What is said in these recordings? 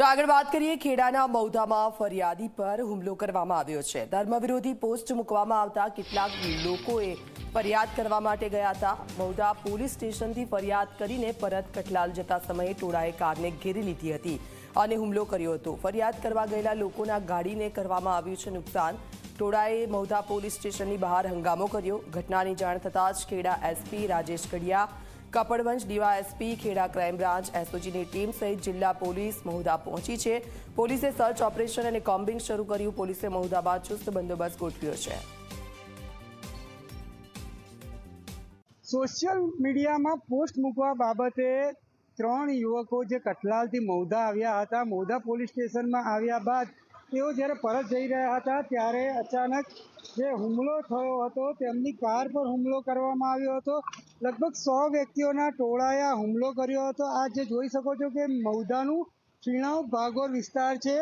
તો આગળ વાત કરીએ, ખેડાના બૌધામાં ફરિયાદી પર હુમલો કરવામાં આવ્યો છે. ધર્મ વિરોધી પોસ્ટ મૂકવામાં આવતા કેટલાક લોકોએ ફરિયાદ કરવા માટે ગયા હતા. મૌધા પોલીસ સ્ટેશનથી ફરિયાદ કરીને પરત કઠલાલ જતા સમયે ટોળાએ કારને ઘેરી લીધી હતી અને હુમલો કર્યો હતો. ફરિયાદ કરવા ગયેલા લોકોના ગાડીને કરવામાં આવ્યું છે નુકસાન. ટોળાએ મૌધા પોલીસ સ્ટેશનની બહાર હંગામો કર્યો. ઘટનાની જાણ થતાં જ Kheda SP Rajesh Kadiya Kapadvanj DYSP, Kheda crime branch, એસઓજીની team સહિત જિલ્લા પોલીસ મહુધા પહોંચી છે. પોલીસે સર્ચ ઓપરેશન અને કોમ્બિંગ શરૂ કર્યું. પોલીસે મહુધામાં ચુસ્ત બંદોબસ્ત ગોઠવ્યો છે. સોશિયલ મીડિયામાં પોસ્ટ મૂકવા બાબતે ત્રણ યુવકો જે કટલાલથી મૌધા આવ્યા હતા મૌધા પોલીસ સ્ટેશનમાં આવ્યા બાદ તેઓ જ્યારે પરત જઈ રહ્યા હતા, ત્યારે અચાનક જે હુમલો થયો હતો, તેમની કાર પર હુમલો કરવામાં આવ્યો હતો. લગભગ સો વ્યક્તિઓના ટોળાએ હુમલો કર્યો હતો. આ જે જોઈ શકો છો કે મૌદાનું શ્રીણાવ ભાગોર વિસ્તાર છે.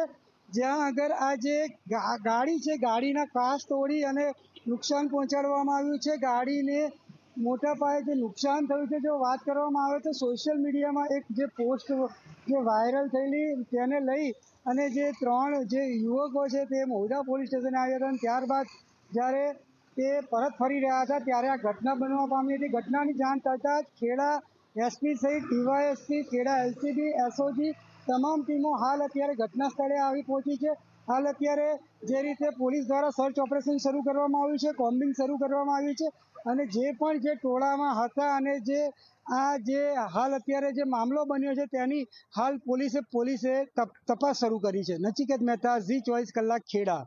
જ્યાં આગળ આ જે ગાડી છે, ગાડીના કાચ તોડી અને નુકસાન પહોંચાડવામાં આવ્યું છે. ગાડીને મોટા પાયે જે નુકસાન થયું છે, જો વાત કરવામાં આવે તો સોશિયલ મીડિયામાં એક જે પોસ્ટ જે વાયરલ થયેલી તેને લઈ અને જે ત્રણ જે યુવકો છે તે મૌદા પોલીસ સ્ટેશને આવ્યા હતા ત્યારબાદ જ્યારે તે પરત ફરી રહ્યા હતા, ત્યારે આ ઘટના બનવા પામી હતી. ઘટનાની જાણ થતાં જ ખેડા એસપી સહિત ડીવાયએસપી, ખેડા એલસીબી, એસઓજી તમામ ટીમો હાલ અત્યારે ઘટના સ્થળે આવી પહોંચી છે. હાલ અત્યારે જે રીતે પોલીસ દ્વારા સર્ચ ઓપરેશન શરૂ કરવામાં આવ્યું છે, કોમ્બિંગ શરૂ કરવામાં આવ્યું છે અને જે પણ જે ટોળામાં હતા અને જે આ જે હાલ અત્યારે જે મામલો બન્યો છે તેની હાલ પોલીસે પોલીસે તપ- તપાસ શરૂ કરી છે. નચિકેત મહેતા, ઝી ચોવીસ કલાક, ખેડા.